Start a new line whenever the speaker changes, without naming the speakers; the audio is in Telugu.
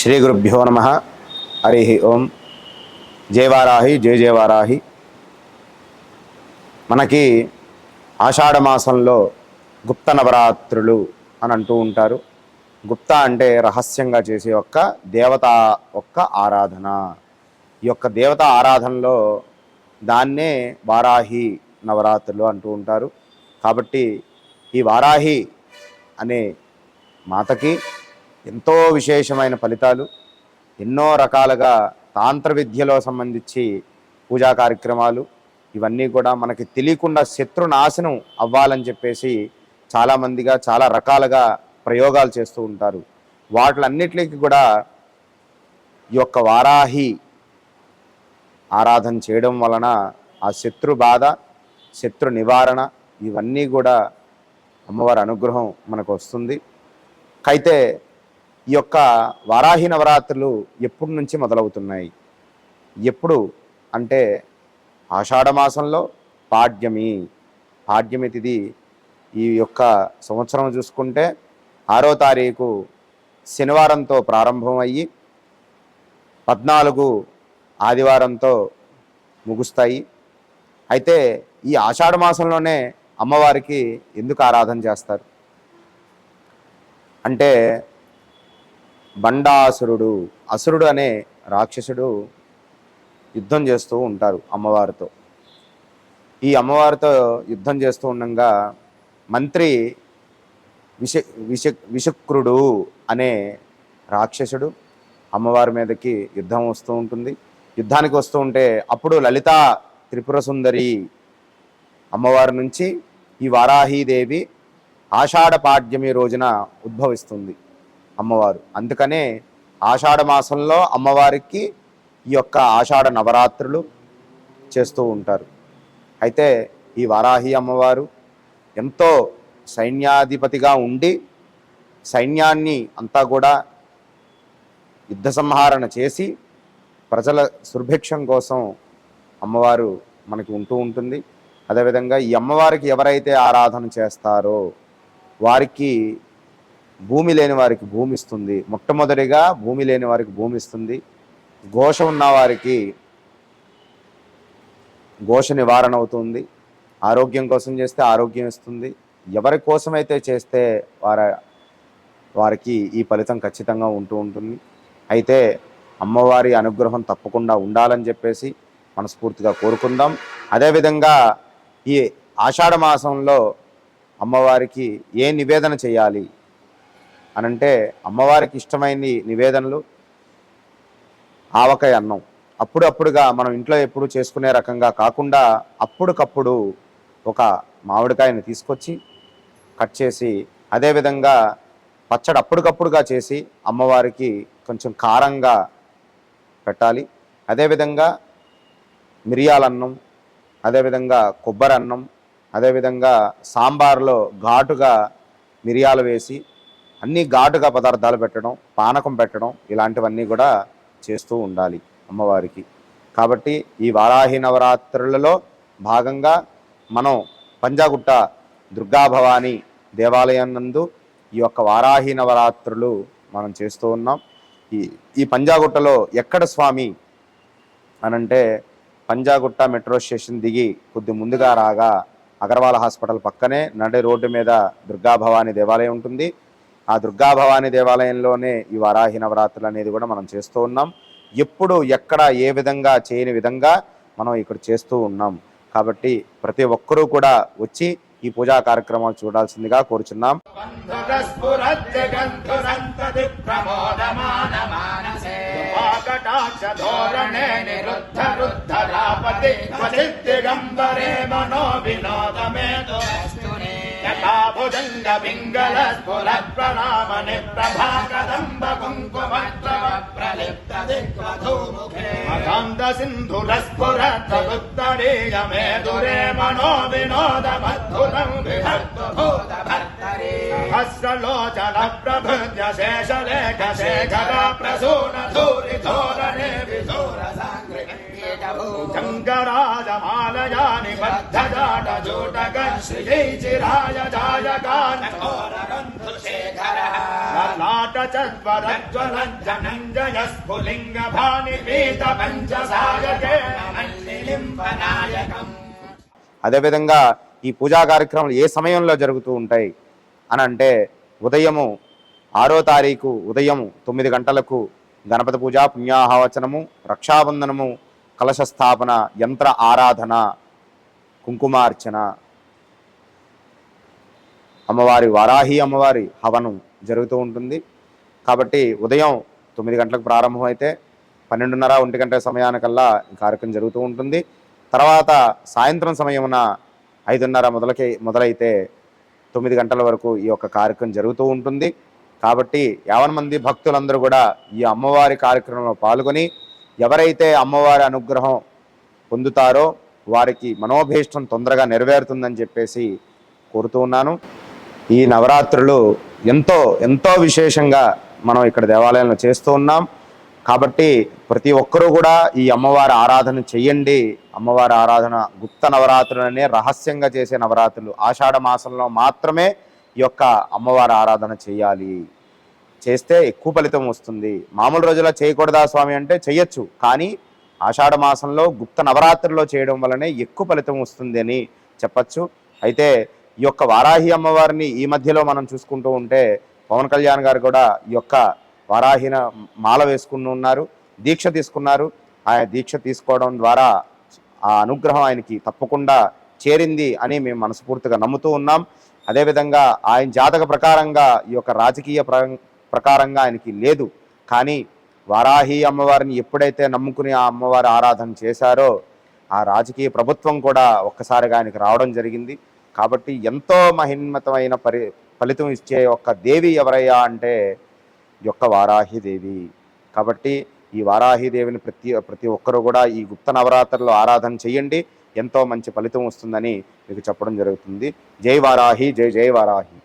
శ్రీ గురుభ్యో నమ. హరి ఓం. జయవారాహి జయ జయవారాహి. మనకి ఆషాఢ మాసంలో గుప్త నవరాత్రులు అని అంటూ ఉంటారు. గుప్త అంటే రహస్యంగా చేసే ఒక్క దేవత ఒక్క ఆరాధన. ఈ యొక్క దేవత ఆరాధనలో దాన్నే వారాహి నవరాత్రులు అంటూ ఉంటారు. కాబట్టి ఈ వారాహి అనే మాతకి ఎంతో విశేషమైన ఫలితాలు ఎన్నో రకాలుగా తాంత్ర విద్యలో సంబంధించి పూజా కార్యక్రమాలు ఇవన్నీ కూడా మనకి తెలియకుండా శత్రు నాశనం అవ్వాలని చెప్పేసి చాలామందిగా చాలా రకాలుగా ప్రయోగాలు చేస్తూ ఉంటారు. వాటిలన్నిటికీ కూడా ఈ యొక్క వారాహి ఆరాధన చేయడం వలన ఆ శత్రు బాధ శత్రు నివారణ ఇవన్నీ కూడా అమ్మవారి అనుగ్రహం మనకు వస్తుంది. అయితే ఈ యొక్క వారాహి నవరాత్రులు ఎప్పటి నుంచి మొదలవుతున్నాయి? ఎప్పుడు? అంటే ఆషాఢ మాసంలో పాడ్యమి. పాడ్యమి తిథి ఈ యొక్క సంవత్సరం చూసుకుంటే ఆరో తారీఖు శనివారంతో ప్రారంభమయ్యి పద్నాలుగు ఆదివారంతో ముగుస్తాయి. అయితే ఈ ఆషాఢ మాసంలోనే అమ్మవారికి ఎందుకు ఆరాధన చేస్తారు? అంటే బండాసురుడు. అసురుడు అనే రాక్షసుడు యుద్ధం చేస్తూ ఉంటారు అమ్మవారితో. ఈ అమ్మవారితో యుద్ధం చేస్తూ ఉండగా మంత్రి విష విష విషక్రుడు అనే రాక్షసుడు అమ్మవారి మీదకి యుద్ధం వస్తూ ఉంటుంది. యుద్ధానికి వస్తూ ఉంటే అప్పుడు లలిత త్రిపుర సుందరి అమ్మవారి నుంచి ఈ వారాహీదేవి ఆషాఢ పాడ్యమి రోజున ఉద్భవిస్తుంది. అమ్మవారు. అందుకనే ఆషాఢ మాసంలో అమ్మవారికి ఈ యొక్క ఆషాఢ నవరాత్రులు చేస్తూ ఉంటారు. అయితే ఈ వారాహి అమ్మవారు ఎంతో సైన్యాధిపతిగా ఉండి సైన్యాన్ని అంతా కూడా యుద్ధ సంహారణ చేసి ప్రజల సుర్భిక్షం కోసం అమ్మవారు మనకి ఉంటూ ఉంటుంది. అదేవిధంగా ఈ అమ్మవారికి ఎవరైతే ఆరాధన చేస్తారో వారికి భూమి లేని వారికి భూమి ఇస్తుంది. మొట్టమొదటిగా భూమి లేని వారికి భూమి ఇస్తుంది. ఘోష ఉన్న వారికి ఘోష నివారణ అవుతుంది. ఆరోగ్యం కోసం చేస్తే ఆరోగ్యం ఇస్తుంది. ఎవరి కోసమైతే చేస్తే వారి వారికి ఈ ఫలితం ఖచ్చితంగా ఉంటూ ఉంటుంది. అయితే అమ్మవారి అనుగ్రహం తప్పకుండా ఉండాలని చెప్పేసి మనస్ఫూర్తిగా కోరుకుందాం. అదేవిధంగా ఈ ఆషాఢ మాసంలో అమ్మవారికి ఏ నివేదన చేయాలి? అనంటే అమ్మవారికి ఇష్టమైన నివేదనలు ఆవకాయ అన్నం. అప్పుడప్పుడుగా మనం ఇంట్లో ఎప్పుడు చేసుకునే రకంగా కాకుండా అప్పుడుకప్పుడు ఒక మామిడికాయని తీసుకొచ్చి కట్ చేసి అదేవిధంగా పచ్చడి అప్పటికప్పుడుగా చేసి అమ్మవారికి కొంచెం కారంగా పెట్టాలి. అదేవిధంగా మిరియాలన్నం అదేవిధంగా కొబ్బరి అన్నం అదేవిధంగా సాంబార్లో ఘాటుగా మిరియాలు వేసి అన్ని ఘాటుగా పదార్థాలు పెట్టడం పానకం పెట్టడం ఇలాంటివన్నీ కూడా చేస్తూ ఉండాలి అమ్మవారికి. కాబట్టి ఈ వారాహి నవరాత్రులలో భాగంగా మనం పంజాగుట్ట దుర్గా భవానీ దేవాలయం నందు ఈ యొక్క వారాహి నవరాత్రులు మనం చేస్తూ ఉన్నాం. ఈ ఈ పంజాగుట్టలో ఎక్కడ స్వామి అనంటే పంజాగుట్ట మెట్రో స్టేషన్ దిగి కొద్ది ముందుగా రాగా అగర్వాల్ హాస్పిటల్ పక్కనే నడి రోడ్డు మీద దుర్గా భవానీ దేవాలయం ఉంటుంది. ఆ దుర్గాభవాని దేవాలయంలోనే ఈ వారాహి నవరాత్రులు అనేది కూడా మనం చేస్తూ ఉన్నాం. ఎప్పుడు ఎక్కడ ఏ విధంగా చేయని విధంగా మనం ఇక్కడ చేస్తూ ఉన్నాం. కాబట్టి ప్రతి ఒక్కరూ కూడా వచ్చి ఈ పూజా కార్యక్రమాలు చూడాల్సిందిగా కోరుచున్నాం.
మనో వినోదమే स्फुरत्प्रणामनि प्रभाकदम्ब कुङ्कुमत्रव प्रलिप्त दिग्वधूमुखे मकान्द सिन्धुरस्फुरत्तरुत्तरीयमे दुरे मनो विनोदमद्भुतम् विभक्तभूत भर्तरे हस्रलोचन प्रभृत्य शेषलेख शेखर प्रसून धूरि धोरणे विधूर शङ्कराजमालयानि बद्धजाट जूटक श्रियै चिराय जायकान् ललाट ప్రచద్వరజ్వలంజనంజయ స్ఫులింగ భాని పీత పంచసాయకేన మల్లిలింపనాయకం
అదేవిధంగా ఈ పూజా కార్యక్రమాలు ఏ సమయంలో జరుగుతూ ఉంటాయి అని అంటే ఉదయము ఆరో తారీఖు ఉదయం తొమ్మిది గంటలకు గణపతి పూజ పుణ్యాహవచనము రక్షాబంధనము కలశ స్థాపన యంత్ర ఆరాధన కుంకుమార్చన. అమ్మవారి వారాహి అమ్మవారి హవనం జరుగుతూ ఉంటుంది. కాబట్టి ఉదయం తొమ్మిది గంటలకు ప్రారంభమైతే పన్నెండున్నర ఒంటి గంట సమయానికల్లా ఈ కార్యక్రమం జరుగుతూ ఉంటుంది. తర్వాత సాయంత్రం సమయమున ఐదున్నర మొదలకి మొదలైతే తొమ్మిది గంటల వరకు ఈ యొక్క కార్యక్రమం జరుగుతూ ఉంటుంది. కాబట్టి యావన్ మంది భక్తులందరూ కూడా ఈ అమ్మవారి కార్యక్రమంలో పాల్గొని ఎవరైతే అమ్మవారి అనుగ్రహం పొందుతారో వారికి మనోభీష్టం తొందరగా నెరవేరుతుందని చెప్పేసి కోరుతూ ఉన్నాను. ఈ నవరాత్రులు ఎంతో ఎంతో విశేషంగా మనం ఇక్కడ దేవాలయంలో చేస్తూ ఉన్నాం. కాబట్టి ప్రతి ఒక్కరూ కూడా ఈ అమ్మవారి ఆరాధన చెయ్యండి. అమ్మవారి ఆరాధన గుప్త నవరాత్రులనే రహస్యంగా చేసే నవరాత్రులు. ఆషాఢ మాసంలో మాత్రమే ఈ యొక్క అమ్మవారి ఆరాధన చేయాలి. చేస్తే ఎక్కువ ఫలితం వస్తుంది. మామూలు రోజుల్లో చేయకూడదా స్వామి అంటే చేయొచ్చు కానీ ఆషాఢ మాసంలో గుప్త నవరాత్రిలో చేయడం వల్లనే ఎక్కువ ఫలితం వస్తుంది అని చెప్పచ్చు. అయితే ఈ యొక్క వారాహి అమ్మవారిని ఈ మధ్యలో మనం చూసుకుంటూ ఉంటే పవన్ కళ్యాణ్ గారు కూడా ఈ యొక్క వారాహిన మాల వేసుకుని ఉన్నారు దీక్ష తీసుకున్నారు. ఆయన దీక్ష తీసుకోవడం ద్వారా ఆ అనుగ్రహం ఆయనకి తప్పకుండా చేరింది అని మేము మనస్ఫూర్తిగా నమ్ముతూ ఉన్నాం. అదేవిధంగా ఆయన జాతక ప్రకారంగా ఈ యొక్క రాజకీయ ప్ర- ప్రకారంగా ఆయనకి లేదు. కానీ వారాహి అమ్మవారిని ఎప్పుడైతే నమ్ముకుని ఆ అమ్మవారి ఆరాధన చేశారో ఆ రాజకీయ ప్రభుత్వం కూడా ఒక్కసారిగా ఆయనకి రావడం జరిగింది. కాబట్టి ఎంతో మహిన్మతమైన పరి ఫలితం ఇచ్చే ఒక్క దేవి ఎవరయ్యా అంటే యొక్క వారాహి దేవి. కాబట్టి ఈ వారాహి దేవిని ప్రతి ప్రతి ఒక్కరూ కూడా ఈ గుప్త నవరాత్రుల్లో ఆరాధన చేయండి. ఎంతో మంచి ఫలితం వస్తుందని మీకు చెప్పడం జరుగుతుంది. జై వారాహి జై జై వారాహి.